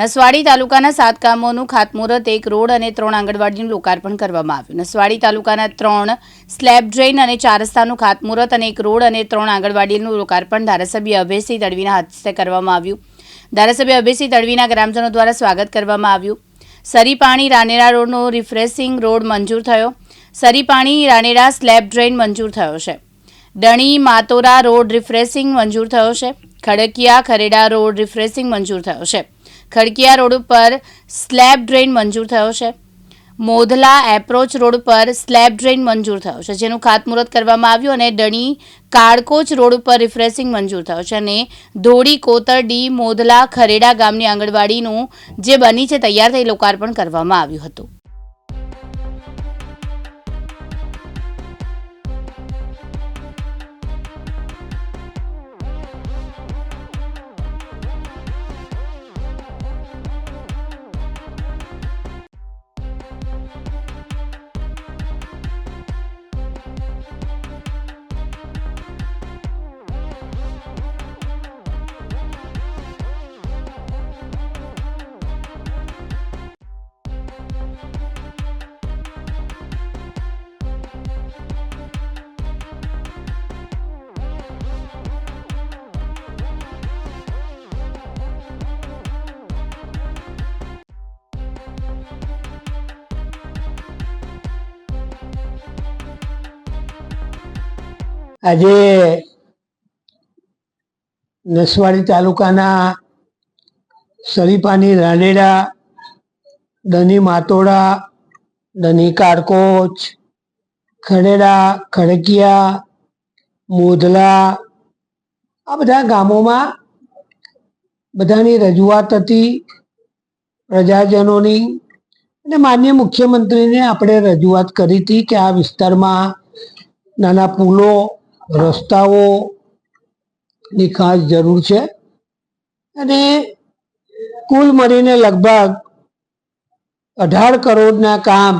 નસવાડી તાલુકાના સાત ગામોનું ખાતમુહૂર્ત, એક રોડ અને ત્રણ આંગણવાડીનું લોકાર્પણ કરવામાં આવ્યું. નસવાડી તાલુકાના ત્રણ સ્લેબ ડ્રેઇન અને ચાર રસ્તાનું ખાતમુહૂર્ત અને એક રોડ અને ત્રણ આંગણવાડીનું લોકાર્પણ ધારાસભ્ય અભયસિંહ તડવીના હસ્તે કરવામાં આવ્યું. ધારાસભ્ય અભયસિંહ તડવીના ગ્રામજનો દ્વારા સ્વાગત કરવામાં આવ્યું. સરીપાણી રાનેરા રોડનો રિફ્રેશિંગ રોડ મંજૂર થયો. સરીપાણી રાનેરા સ્લેબ ડ્રેઇન મંજૂર થયો છે. ડણી માતોરા રોડ રિફ્રેશિંગ મંજૂર થયો છે. ખડકિયા ખરેડા રોડ રિફ્રેશિંગ મંજૂર થયો છે. ખડકિયા રોડ ઉપર સ્લેબ ડ્રેન મંજૂર થયો છે. મોધલા એપ્રોચ રોડ પર સ્લેબ ડ્રેન મંજૂર થયો છે. જેનું ખાતમુહૂર્ત કરવામાં આવ્યું અને ડણી કાળકોચ રોડ ઉપર રિફ્રેશિંગ મંજૂર થયો છે અને ધોળી કોતરડી મોધલા ખરેડા ગામની આંગણવાડીનું જે બની છે, તૈયાર થઈ લોકાર્પણ કરવામાં આવ્યું હતું. આજે નસવાડી તાલુકાના સરીપાની રાનેડા દની માતોડા, દની કાળકોચ ખડેડા, ખડકિયા, મોધલા, આ બધા ગામોમાં બધાની રજૂઆત હતી પ્રજાજનોની અને માન્ય મુખ્યમંત્રીને આપણે રજૂઆત કરી હતી કે આ વિસ્તારમાં નાના પુલો રસ્તાઓ ની ખાસ જરૂર છે. અને કુલ મળીને લગભગ અઢાર કરોડના કામ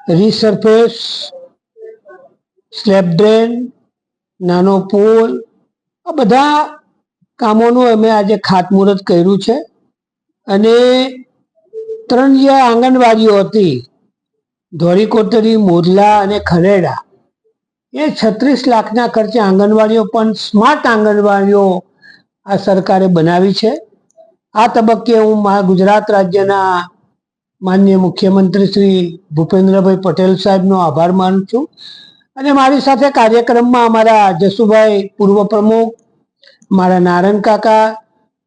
રીસર્ફેસ સ્લેબ ડ્રેન નાનો પુલ, આ બધા કામોનું અમે આજે ખાતમુહૂર્ત કર્યું છે. અને ત્રણ જે આંગણવાડીઓ હતી ધોરીકોટરી મોદલા અને ખરેડા એ છત્રીસ લાખના ખર્ચે આંગણવાડીઓ પણ સ્માર્ટ આંગણવાડીઓ આ સરકારે બનાવી છે. આ તબક્કે હું ગુજરાત રાજ્યના માન્ય મુખ્યમંત્રી શ્રી ભૂપેન્દ્રભાઈ પટેલ સાહેબનો આભાર માનું છું. અને મારી સાથે કાર્યક્રમમાં અમારા જસુભાઈ પૂર્વ પ્રમુખ, મારા નારાયણ કાકા,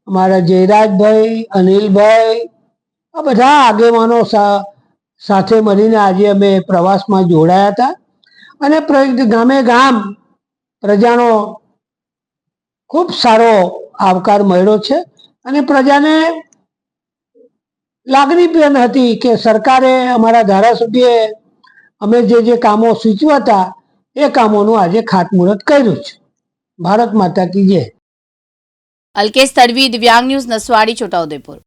મારા જયરાજભાઈ, અનિલભાઈ, આ બધા આગેવાનો સાથે મળીને આજે અમે પ્રવાસમાં જોડાયા હતા. અને ગામે ગામ પ્રજાનો ખૂબ સારો આવકાર મળ્યો છે અને પ્રજાને લાગણી પણ હતી કે સરકારે અમારા ધારાસભ્યએ અમે જે જે કામો સૂચવ્યા હતા, એ કામોનું આજે ખાતમુહૂર્ત કર્યું છે. ભારત માતા કી જય. અલ્કેશ તડવી દિવ્યાંગ ન્યૂઝ નસવાડી છોટાઉદેપુર